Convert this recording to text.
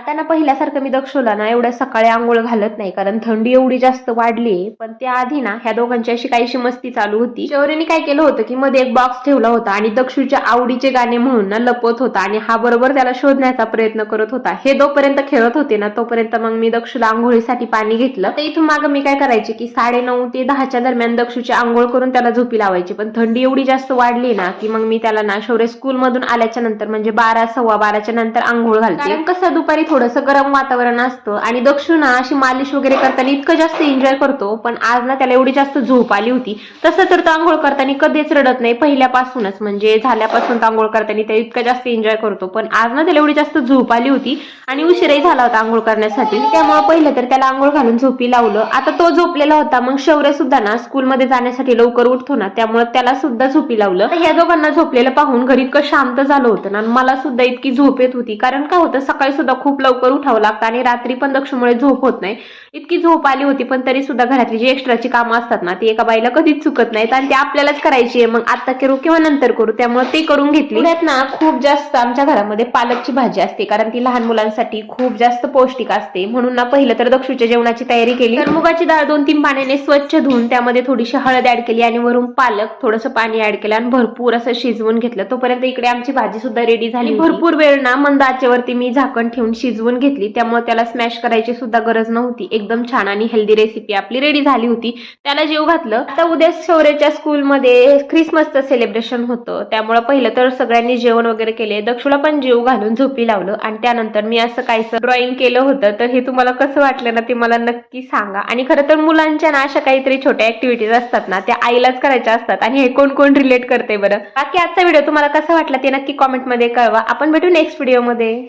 आता ना पहिल्यासारखं मी दक्षला ना एवढ्या सकाळी आंघोळ घालत नाही कारण थंडी एवढी जास्त वाढली पण त्याआधी ना ह्या दोघांची अशी काहीशी मस्ती चालू होती. शौर्यने काय केलं होतं की मध्ये एक बॉक्स ठेवला होता आणि दक्षूच्या आवडीचे गाणे म्हणून ना लपवत होता आणि हा बरोबर त्याला शोधण्याचा प्रयत्न करत होता. हे जोपर्यंत खेळत होते ना तोपर्यंत मग मी दक्षूला आंघोळीसाठी पाणी घेतलं. तर इथून मागं मी काय करायचे की साडे नऊ ते दहाच्या दरम्यान दक्षूची आंघोळ करून त्याला झोपी लावायची. पण थंडी एवढी जास्त वाढली ना की मग मी त्याला ना शौर्य स्कूल मधून आल्याच्यानंतर म्हणजे बारा सव्वा बाराच्या नंतर आंघोळ घालते. कसं दुपारी थोडंसं गरम वातावरण असतं आणि दक्षिणा अशी मालिश वगैरे करताना इतकं जास्त एन्जॉय करतो पण आज ना त्याला एवढी जास्त झोप आली होती. तसं तर तो आंघोळ करताना कधीच रडत नाही पहिल्यापासूनच. म्हणजे झाल्यापासून तो आंघोळ करताना त्या इतकं जास्त एन्जॉय करतो पण आज ना त्याला एवढी जास्त झोप आली होती आणि उशीरही झाला होता आंघोळ करण्यासाठी. त्यामुळे पहिलं तर त्याला आंघोळ घालून झोपी लावलं. आता तो झोपलेला होता मग शौर्य सुद्धा ना स्कूलमध्ये जाण्यासाठी लवकर उठतो ना त्यामुळे त्याला सुद्धा झोपी लावलं. तर ह्या दोघांना झोपलेलं पाहून घरी इतकं शांत झालं होतं ना मला सुद्धा इतकी झोप येत होती. कारण काय होतं सकाळी सुद्धा खूप लवकर उठावं लागतं आणि रात्री पण दक्षमुळे झोप होत नाही. इतकी झोप आली होती पण तरी सुद्धा घरातली जी एक्स्ट्राची कामं असतात ना ती एका बाईला कधीच चुकत नाहीत आणि ती आपल्यालाच करायची आहे. मग आता करू किंवा नंतर करू त्यामुळे ते करून घेतली. पुण्यात ना खूप जास्त आमच्या घरामध्ये पालकची भाजी असते कारण ती लहान मुलांसाठी खूप जास्त पौष्टिक असते. म्हणून ना पहिलं तर दक्षूच्या जेवणाची तयारी केली. तर मुगाची डाळ दोन तीन पाण्याने स्वच्छ धुवून त्यामध्ये थोडीशी हळद ऍड केली आणि वरून पालक थोडंसं पाणी ऍड केलं आणि भरपूर असं शिजवून घेतलं. तोपर्यंत इकडे आमची भाजी सुद्धा रेडी झाली भरपूर वेळ ना मंद आचेवरती मी झाकण ठेवून शिजवून घेतली त्यामुळे त्याला स्मॅश करायची सुद्धा गरज नव्हती. एकदम छान आणि हेल्दी रेसिपी आपली रेडी झाली होती. त्याला जेव घातलं. आता उद्या शौर्याच्या स्कूलमध्ये क्रिसमसचं सेलिब्रेशन होतं. त्यामुळे पहिलं तर सगळ्यांनी जेवण वगैरे केले. दक्षुला पण जेव घालून झोपी लावलं. आणि त्यानंतर मी असं काहीसं ड्रॉइंग केलं होतं. तर हे तुम्हाला कसं वाटलं ना ते मला नक्की सांगा. आणि खरं तर मुलांच्या ना अशा काहीतरी छोट्या ऍक्टिव्हिटीज असतात ना त्या आईलाच करायच्या असतात. आणि हे कोण कोण रिलेट करते बरं. बाकी आजचा व्हिडिओ तुम्हाला कसा वाटला ते नक्की कॉमेंटमध्ये कळवा. आपण भेटू नेक्स्ट व्हिडिओमध्ये